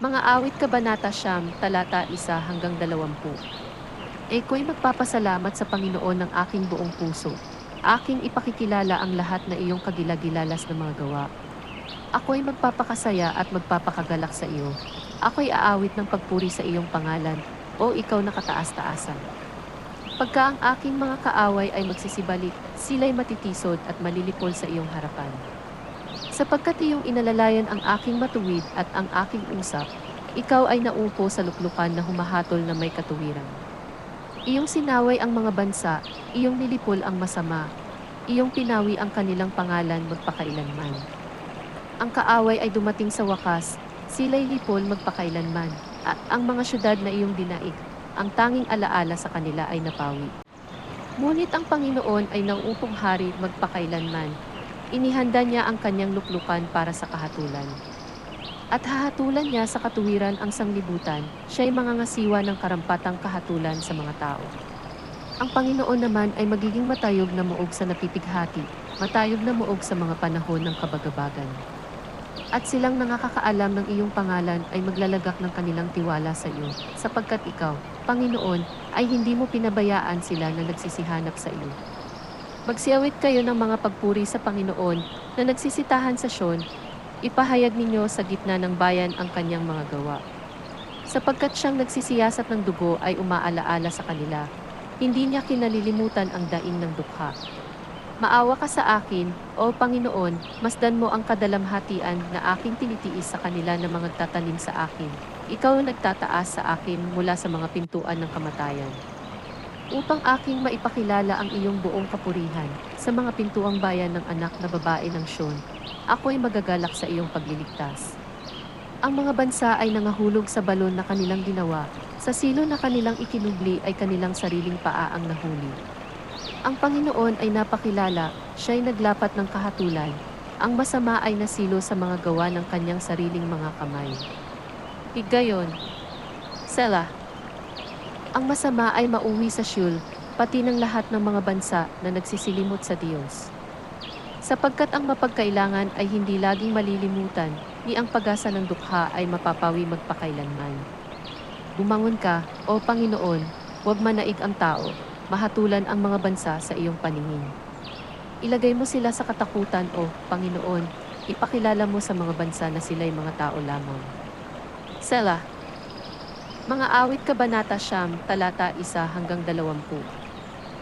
Mga awit Kabanata Siyam, talata 1 hanggang 20. Ako'y magpapasalamat sa Panginoon ng aking buong puso. Aking ipakikilala ang lahat na iyong kagilagilalas na mga gawa. Ako'y magpapakasaya at magpapakagalak sa iyo. Ako'y aawit ng pagpuri sa iyong pangalan, o ikaw na kataas-taasan. Pagka ang aking mga kaaway ay magsisibalik, sila'y matitisod at malilipol sa iyong harapan. Sapagkat iyong inalalayan ang aking matuwid at ang aking usap, ikaw ay naupo sa luklukan na humahatol na may katuwiran. Iyong sinaway ang mga bansa, iyong nilipol ang masama, iyong pinawi ang kanilang pangalan magpakailanman. Ang kaaway ay dumating sa wakas, sila'y lipol magpakailanman, at ang mga syudad na iyong dinaig, ang tanging alaala sa kanila ay napawi. Ngunit ang Panginoon ay nauupong hari magpakailanman, inihanda niya ang kanyang luklukan para sa kahatulan. At hahatulan niya sa katuwiran ang sanglibutan, siya'y mangangasiwa ng karampatang kahatulan sa mga tao. Ang Panginoon naman ay magiging matayog na muog sa napipighati, matayog na muog sa mga panahon ng kabagabagan. At silang nakakaalam ng iyong pangalan ay maglalagak ng kanilang tiwala sa iyo, sapagkat ikaw, Panginoon, ay hindi mo pinabayaan sila na nagsisihanap sa iyo. Magsiawit kayo ng mga pagpuri sa Panginoon na nagsisitahan sa Sion, ipahayag ninyo sa gitna ng bayan ang kanyang mga gawa. Sapagkat siyang nagsisiyasat ng dugo ay umaalaala sa kanila, hindi niya kinalilimutan ang daing ng dukha. Maawa ka sa akin, O Panginoon, masdan mo ang kadalamhatian na aking tinitiis sa kanila na mga tatanim sa akin. Ikaw ang nagtataas sa akin mula sa mga pintuan ng kamatayan upang aking maipakilala ang iyong buong kapurihan sa mga pintuang bayan ng anak na babae ng Sion. Ako'y magagalak sa iyong pagliligtas. Ang mga bansa ay nangahulog sa balon na kanilang ginawa, sa silo na kanilang ikinubli ay kanilang sariling paa ang nahuli. Ang Panginoon ay napakilala, siya'y naglapat ng kahatulan, ang masama ay nasilo sa mga gawa ng kanyang sariling mga kamay. Higayon, Selah, ang masama ay mauwi sa Shul, pati ng lahat ng mga bansa na nagsisilimot sa Diyos. Sapagkat ang mapagkailangan ay hindi laging malilimutan, ni ang pag-asa ng dukha ay mapapawi magpakailanman. Bumangon ka, O Panginoon, huwag manaig ang tao, mahatulan ang mga bansa sa iyong paningin. Ilagay mo sila sa katakutan, O Panginoon, ipakilala mo sa mga bansa na sila'y mga tao lamang. Selah, mga awit Kabanata Siyam, talata 1 hanggang 20.